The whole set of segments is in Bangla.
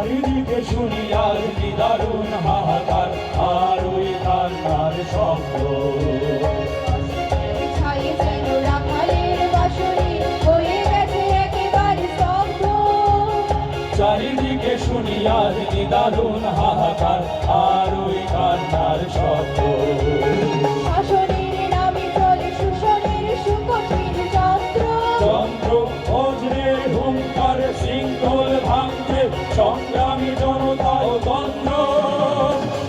চারিদিকে শুনি আজ নিদারুণ হাহাকার আর ওই কান্নার শব্দ। চারিদিকে শুনি আজ নিদারুণ হাহাকার সংগ্রামী জনতা ও তন্ত্র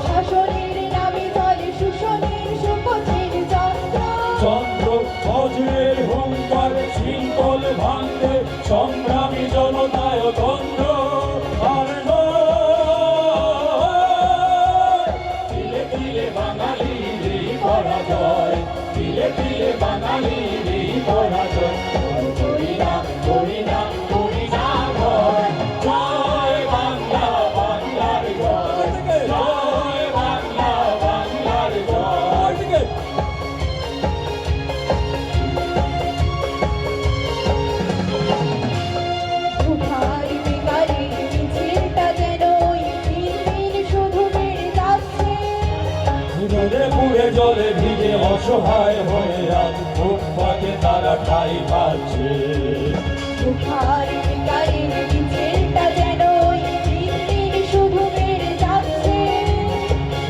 শাসনের নামে চলে শোষণের সুকঠিন যন্ত্র। চন্দ্র বজ্রের হুঙ্কার শৃঙ্খল ভাঙে সংগ্রামী রোদে পুড়ে জলে ভিজে অসহায় হয়ে আজ ফুটপাতে তারা ঠাই পাচ্ছে।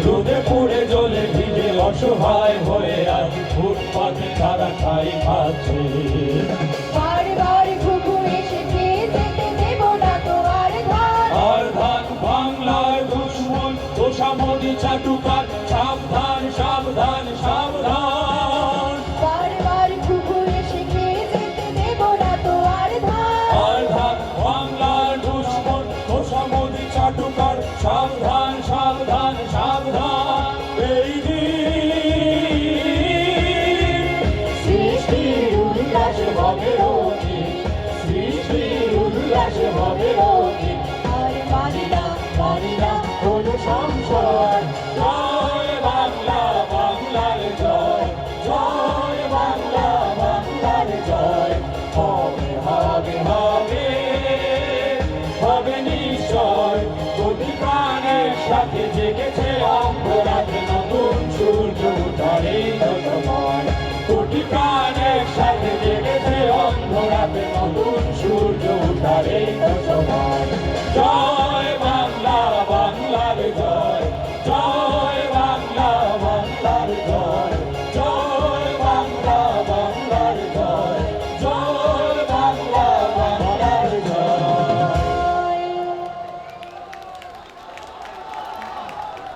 রোদে পুড়ে জলে ভিজে অসহায় হয়ে আজ ফুটপাতে তারা ঠাই পাচ্ছে। তোষামদি চাটুকার সাবধান সাবধান সাবধান। বারবার ঘুঘু এসে খেয়ে যেতে দেব না তো আর ধান আর ধান বাংলার দুশ্মন তোষামদি চাটুকার সাবধান সাবধান সাবধান। এই দিন সৃষ্টির উল্লাসে হবে সৃষ্টির উল্লাসে হবে হবে নিশ্চয়। প্রতি প্রাণের সাথে জেগেছে অঙ্গরাতে নতুন সূর্য উঠরে নতময় কোটি প্রাণের সাথে জেগেছে অন্ধরাতে নতুন সূর্য উঠরে নতময় জয় বাংলা, বাংলার জয়। জয়